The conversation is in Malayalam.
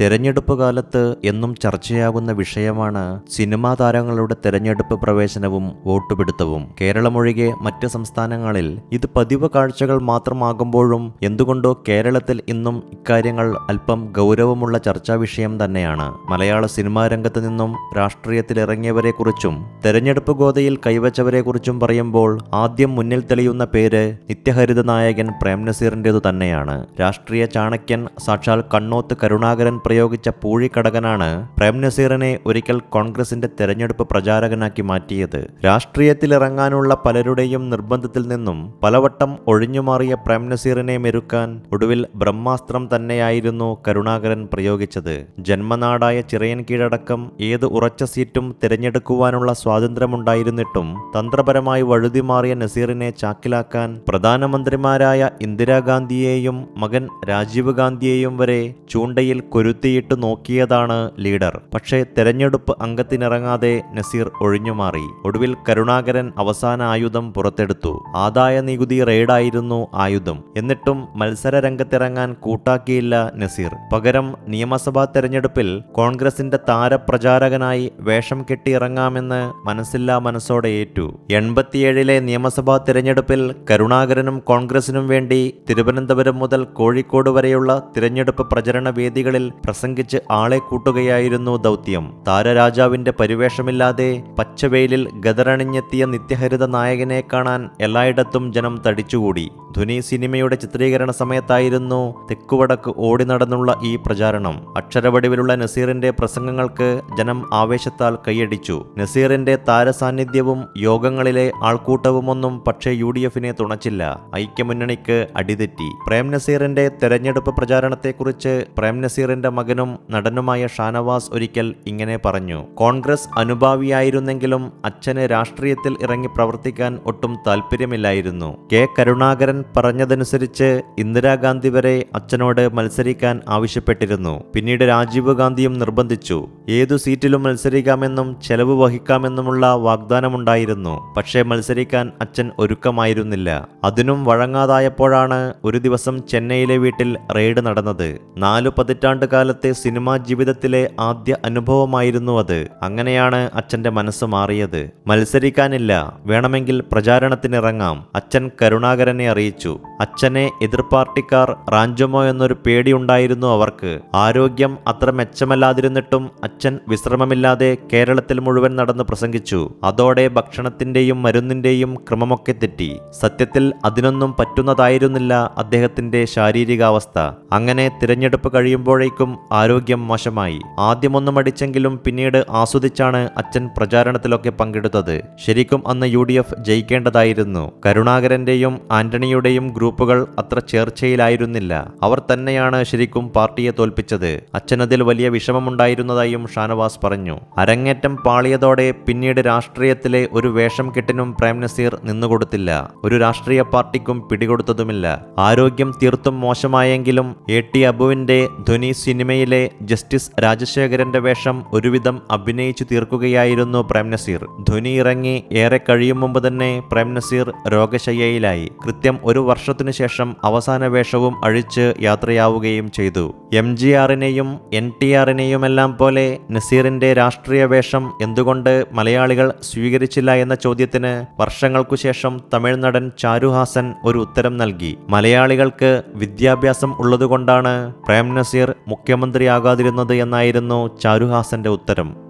തെരഞ്ഞെടുപ്പ് കാലത്ത് എന്നും ചർച്ചയാകുന്ന വിഷയമാണ് സിനിമാ താരങ്ങളുടെ തെരഞ്ഞെടുപ്പ് പ്രവേശനവും വോട്ടുപിടുത്തവും. കേരളമൊഴികെ മറ്റ് സംസ്ഥാനങ്ങളിൽ ഇത് പതിവ് കാഴ്ചകൾ മാത്രമാകുമ്പോഴും എന്തുകൊണ്ടോ കേരളത്തിൽ ഇന്നും ഇക്കാര്യങ്ങൾ അല്പം ഗൗരവമുള്ള ചർച്ചാ വിഷയം തന്നെയാണ്. മലയാള സിനിമാ രംഗത്ത് നിന്നും രാഷ്ട്രീയത്തിലിറങ്ങിയവരെക്കുറിച്ചും തെരഞ്ഞെടുപ്പ് ഗോതയിൽ കൈവച്ചവരെക്കുറിച്ചും പറയുമ്പോൾ ആദ്യം മുന്നിൽ തെളിയുന്ന പേര് നിത്യഹരിത നായകൻ പ്രേം നസീറിന്റെതു തന്നെയാണ്. രാഷ്ട്രീയ ചാണക്യൻ സാക്ഷാൽ കണ്ണോത്ത് കരുണാകരൻ പ്രയോഗിച്ച പൂഴിക്കടകനാണ് പ്രേം നസീറിനെ ഒരിക്കൽ കോൺഗ്രസിന്റെ തെരഞ്ഞെടുപ്പ് പ്രചാരകനാക്കി മാറ്റിയത്. രാഷ്ട്രീയത്തിലിറങ്ങാനുള്ള പലരുടെയും നിർബന്ധത്തിൽ നിന്നും പലവട്ടം ഒഴിഞ്ഞുമാറിയ പ്രേം നസീറിനെ മെരുക്കാൻ ഒടുവിൽ ബ്രഹ്മാസ്ത്രം തന്നെയായിരുന്നു കരുണാകരൻ പ്രയോഗിച്ചത്. ജന്മനാടായ ചിറയൻ കീഴടക്കം ഏത് ഉറച്ച സീറ്റും തിരഞ്ഞെടുക്കുവാനുള്ള സ്വാതന്ത്ര്യമുണ്ടായിരുന്നിട്ടും തന്ത്രപരമായി വഴുതിമാറിയ നസീറിനെ ചാക്കിലാക്കാൻ പ്രധാനമന്ത്രിമാരായ ഇന്ദിരാഗാന്ധിയെയും മകൻ രാജീവ് ഗാന്ധിയെയും വരെ ചൂണ്ടയിൽ കൊരുത്തിയിട്ട് നോക്കിയതാണ് ലീഡർ. പക്ഷേ തെരഞ്ഞെടുപ്പ് അംഗത്തിനിറങ്ങാതെ നസീർ ഒഴിഞ്ഞുമാറി ഒടുവിൽ കരുണാകരൻ അവസാന ആയുധം പുറത്തെടുത്തു. ആദായ നികുതി റെയ്ഡായിരുന്നു ആയുധം. എന്നിട്ടും മത്സര രംഗത്തിറങ്ങാൻ കൂട്ടാക്കിയില്ല നസീർ. പകരം നിയമസഭാ തെരഞ്ഞെടുപ്പിൽ കോൺഗ്രസിന്റെ താരപ്രചാരകനായി വേഷം കെട്ടിയിറങ്ങാമെന്ന് മനസ്സില്ലാ മനസ്സോടെ ഏറ്റു. എൺപത്തിയേഴിലെ നിയമസഭാ തിരഞ്ഞെടുപ്പിൽ കരുണാകരനും കോൺഗ്രസിനും വേണ്ടി തിരുവനന്തപുരം മുതൽ കോഴിക്കോട് വരെയുള്ള തിരഞ്ഞെടുപ്പ് പ്രചരണ വേദികളിൽ പ്രസംഗിച്ച് ആളെ കൂട്ടുകയായിരുന്നു ദൗത്യം. താരരാജാവിന്റെ പരിവേഷമില്ലാതെ പച്ചവെയിലിൽ ഗദറണിഞ്ഞെത്തിയ നിത്യഹരിത നായകനെ കാണാൻ എല്ലായിടത്തും ജനം തടിച്ചുകൂടി. ധ്വനി സിനിമയുടെ ചിത്രീകരണ സമയത്തായിരുന്നു തെക്കുവടക്ക് ഓടി നടന്നുള്ള ഈ പ്രചാരണം. അക്ഷരവടിവിലുള്ള നസീറിന്റെ പ്രസംഗങ്ങൾക്ക് ജനം ആവേശത്താൽ കൈയടിച്ചു. നസീറിന്റെ താരസാന്നിധ്യവും യോഗങ്ങളിലെ ആൾക്കൂട്ടവുമൊന്നും പക്ഷേ യു ഡി എഫിനെ തുണച്ചില്ല. ഐക്യമുന്നണിക്ക് അടിതെറ്റി. പ്രേം നസീറിന്റെ തെരഞ്ഞെടുപ്പ് പ്രചാരണത്തെക്കുറിച്ച് പ്രേം നസീറിന്റെ മകനും നടനുമായ ഷാനവാസ് ഒരിക്കൽ ഇങ്ങനെ പറഞ്ഞു കോൺഗ്രസ് അനുഭാവിയായിരുന്നെങ്കിലും അച്ഛന് രാഷ്ട്രീയത്തിൽ ഇറങ്ങി പ്രവർത്തിക്കാൻ ഒട്ടും താല്പര്യമില്ലായിരുന്നു കെ. കരുണാകരൻ പറഞ്ഞതനുസരിച്ച് ഇന്ദിരാഗാന്ധി വരെ അച്ഛനോട് മത്സരിക്കാൻ ആവശ്യപ്പെട്ടിരുന്നു. പിന്നീട് രാജീവ് ഗാന്ധിയും നിർബന്ധിച്ചു. ഏതു സീറ്റിലും മത്സരിക്കാമെന്നും ചെലവ് വഹിക്കാമെന്നുമുള്ള വാഗ്ദാനമുണ്ടായിരുന്നു. പക്ഷേ മത്സരിക്കാൻ അച്ഛൻ ഒരുക്കമായിരുന്നില്ല. അതിനും വഴങ്ങാതായപ്പോഴാണ് ഒരു ദിവസം ചെന്നൈയിലെ വീട്ടിൽ റെയ്ഡ് നടന്നത്. നാലു പതിറ്റാണ്ട് കാലത്തെ സിനിമാ ജീവിതത്തിലെ ആദ്യ അനുഭവമായിരുന്നു അത്. അങ്ങനെയാണ് അച്ഛന്റെ മനസ്സ് മാറിയത്. മത്സരിക്കാനില്ല. വേണമെങ്കിൽ പ്രചാരണത്തിനിറങ്ങാം. അച്ഛൻ കരുണാകരനെ അറിയിച്ചു. അച്ഛനെ എതിർ പാർട്ടിക്കാർ റാഞ്ചുമോ എന്നൊരു പേടിയുണ്ടായിരുന്നു അവർക്ക്. ആരോഗ്യം അത്ര മെച്ചമല്ലാതിരുന്നിട്ടും അച്ഛൻ വിശ്രമമില്ലാതെ കേരളത്തിൽ മുഴുവൻ നടന്ന് പ്രസംഗിച്ചു. അതോടെ ഭക്ഷണത്തിന്റെയും മരുന്നിന്റെയും ക്രമമൊക്കെ തെറ്റി. സത്യത്തിൽ അതിനൊന്നും പറ്റുന്നതായിരുന്നില്ല അദ്ദേഹത്തിന്റെ ശാരീരികാവസ്ഥ. അങ്ങനെ തിരഞ്ഞെടുപ്പ് കഴിയുമ്പോഴേക്കും ആരോഗ്യം മോശമായി. ആദ്യമൊന്നും അടിച്ചെങ്കിലും പിന്നീട് ആസ്വദിച്ചാണ് അച്ഛൻ പ്രചാരണത്തിലൊക്കെ പങ്കെടുത്തത്. ശരിക്കും അന്ന് യു ജയിക്കേണ്ടതായിരുന്നു. കരുണാകരന്റെയും ആന്റണിയുടെയും ഗ്രൂപ്പുകൾ അത്ര ചേർച്ചയിലായിരുന്നില്ല. അവർ തന്നെയാണ് ശരിക്കും പാർട്ടിയെ തോൽപ്പിച്ചത്. അച്ഛനതിൽ വലിയ വിഷമമുണ്ടായിരുന്നതായും ഷാനവാസ് പറഞ്ഞു. അരങ്ങേറ്റം പാളിയതോടെ പിന്നീട് രാഷ്ട്രീയത്തിലെ ഒരു വേഷം കെട്ടിനും പ്രേം നസീർ നിന്നുകൊടുത്തില്ല. ഒരു രാഷ്ട്രീയ പാർട്ടിക്കും പിടികൊടുത്തതുമില്ല. ആരോഗ്യം തീർത്തും മോശമായെങ്കിലും എ ടി അബുവിന്റെ ധ്വനി സിനിമയിലെ ജസ്റ്റിസ് രാജശേഖരന്റെ വേഷം ഒരുവിധം അഭിനയിച്ചു തീർക്കുകയായിരുന്നു പ്രേം നസീർ. ധ്വനി ഇറങ്ങി ഏറെ കഴിയും മുമ്പ് തന്നെ പ്രേം നസീർ രോഗശയ്യയിലായി. കൃത്യം ഒരു വർഷത്തിനു ശേഷം അവസാന വേഷവും അഴിച്ച് യാത്രയാവുകയും ചെയ്തു. എം ജി ആറിനെയും എൻ ടി ആറിനെയുമെല്ലാം പോലെ നസീറിന്റെ രാഷ്ട്രീയ വേഷം എന്തുകൊണ്ട് മലയാളികൾ സ്വീകരിച്ചില്ല എന്ന ചോദ്യത്തിന് വർഷങ്ങൾക്കു ശേഷം തമിഴ് നടൻ ചാരുഹാസൻ ഒരു ഉത്തരം നൽകി. മലയാളികൾക്ക് വിദ്യാഭ്യാസം ഉള്ളതുകൊണ്ടാണ് പ്രേം നസീർ മുഖ്യമന്ത്രിയാകാതിരുന്നത് എന്നായിരുന്നു ചാരുഹാസന്റെ ഉത്തരം.